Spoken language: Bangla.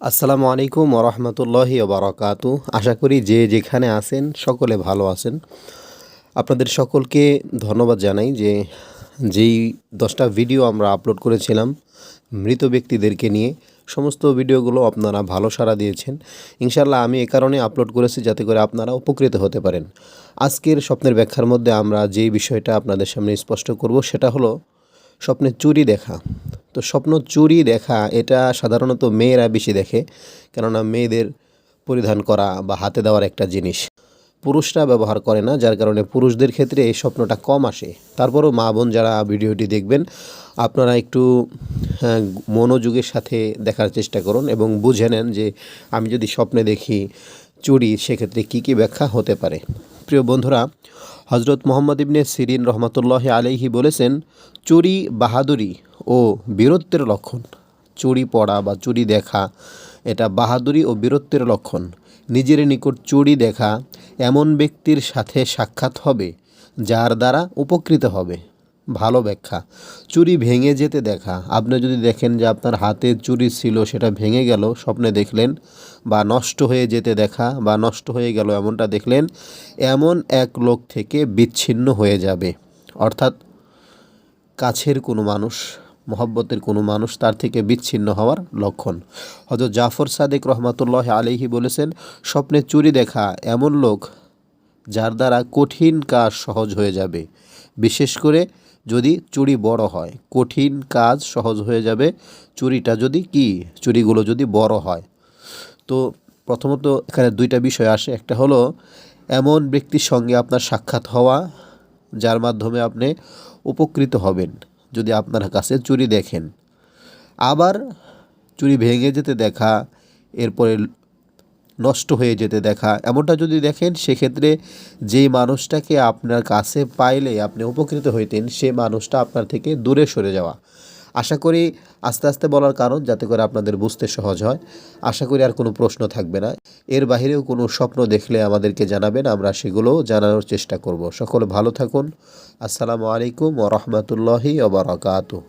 আসসালামু আলাইকুম ওরহমতুল্লাহি ওবরাকাতু আশা করি যে যেখানে আছেন সকলে ভালো আছেন। আপনাদের সকলকে ধন্যবাদ জানাই যে যেই দশটা ভিডিও আমরা আপলোড করেছিলাম মৃত ব্যক্তিদেরকে নিয়ে, সমস্ত ভিডিওগুলো আপনারা ভালো সাড়া দিয়েছেন। ইনশাল্লাহ আমি এ কারণে আপলোড করেছি যাতে করে আপনারা উপকৃত হতে পারেন। আজকের স্বপ্নের ব্যাখ্যার মধ্যে আমরা যেই বিষয়টা আপনাদের সামনে স্পষ্ট করব সেটা হলো স্বপ্নে চুরি দেখা। তো স্বপ্ন চুরি দেখা এটা সাধারণত মেয়েরা বেশি দেখে। কেননা মেয়েদের পরিধান করা বা হাতে দেওয়ার একটা জিনিস। পুরুষরা ব্যবহার করে না যার কারণে পুরুষদের ক্ষেত্রে এই স্বপ্নটা কম আসে। তারপরও মা বোন যারা ভিডিওটি দেখবেন আপনারা একটু হ্যাঁ, মনোযোগের সাথে দেখার চেষ্টা করুন এবং বুঝে নেন যে আমি যদি স্বপ্নে দেখি চুরি সেক্ষেত্রে কী কী ব্যাখ্যা হতে পারে। প্রিয় বন্ধুরা হজরত মোহাম্মদ ইবনে সিরিন রহমতুল্লাহ আলহি বলেছেন, চুরি বাহাদুরি ও বীরত্বের লক্ষণ। চুরি পড়া বা চুরি দেখা, এটা বাহাদুরি ও বীরত্বের লক্ষণ। নিজের নিকট চুরি দেখা এমন ব্যক্তির সাথে সাক্ষাৎ হবে, যার দ্বারা উপকৃত হবে। ভালো ব্যাখ্যা। চুরি ভেঙে যেতে দেখা। আপনি যদি দেখেন যে আপনার হাতে চুরি ছিল, সেটা ভেঙে গেল, স্বপ্নে দেখলেন, বা নষ্ট হয়ে যেতে দেখা, বা নষ্ট হয়ে গেল এমনটা দেখলেন, এমন এক লোক থেকে বিচ্ছিন্ন হয়ে যাবে। অর্থাৎ কাছের কোনো মানুষ, মহব্বতের কোনো মানুষ তার থেকে বিচ্ছিন্ন হওয়ার লক্ষণ। হজরত জাফর সাদেক রহমাতুল্লাহ আলিহি বলেছেন, স্বপ্নে চুরি দেখা এমন লোক যার দ্বারা কঠিন কাজ সহজ হয়ে যাবে। বিশেষ করে যদি চুরি বড় হয়, কঠিন কাজ সহজ হয়ে যাবে। চুরিটা যদি কি? চুরিগুলো যদি বড় হয়। তো প্রথমত এখানে দুইটা বিষয় আসে। একটা হলো, এমন ব্যক্তির সঙ্গে আপনার সাক্ষাৎ হওয়া, যার মাধ্যমে আপনি উপকৃত হবেন যদি আপনার কাছে চুরি দেখেন। আবার চুরি ভেঙে যেতে দেখা, এরপরে নষ্ট হয়ে যেতে দেখা। এমনটা যদি দেখেন, সেক্ষেত্রে যেই মানুষটাকে আপনার কাছে পাইলে আপনি উপকৃত হইতেন, সে মানুষটা আপনার থেকে দূরে সরে যাওয়া। আশা করি আস্তে আস্তে বলার কারণ, যাতে করে আপনাদের বুঝতে সহজ হয়। আশা করি আর কোনো প্রশ্ন থাকবে না। এর বাহিরেও কোনো স্বপ্ন দেখলে আমাদেরকে জানাবেন, আমরা সেগুলো জানানোর চেষ্টা করব। সকলে ভালো থাকুন। আসসালামু আলাইকুম ও রহমতুল্লাহি ওবরাকাতু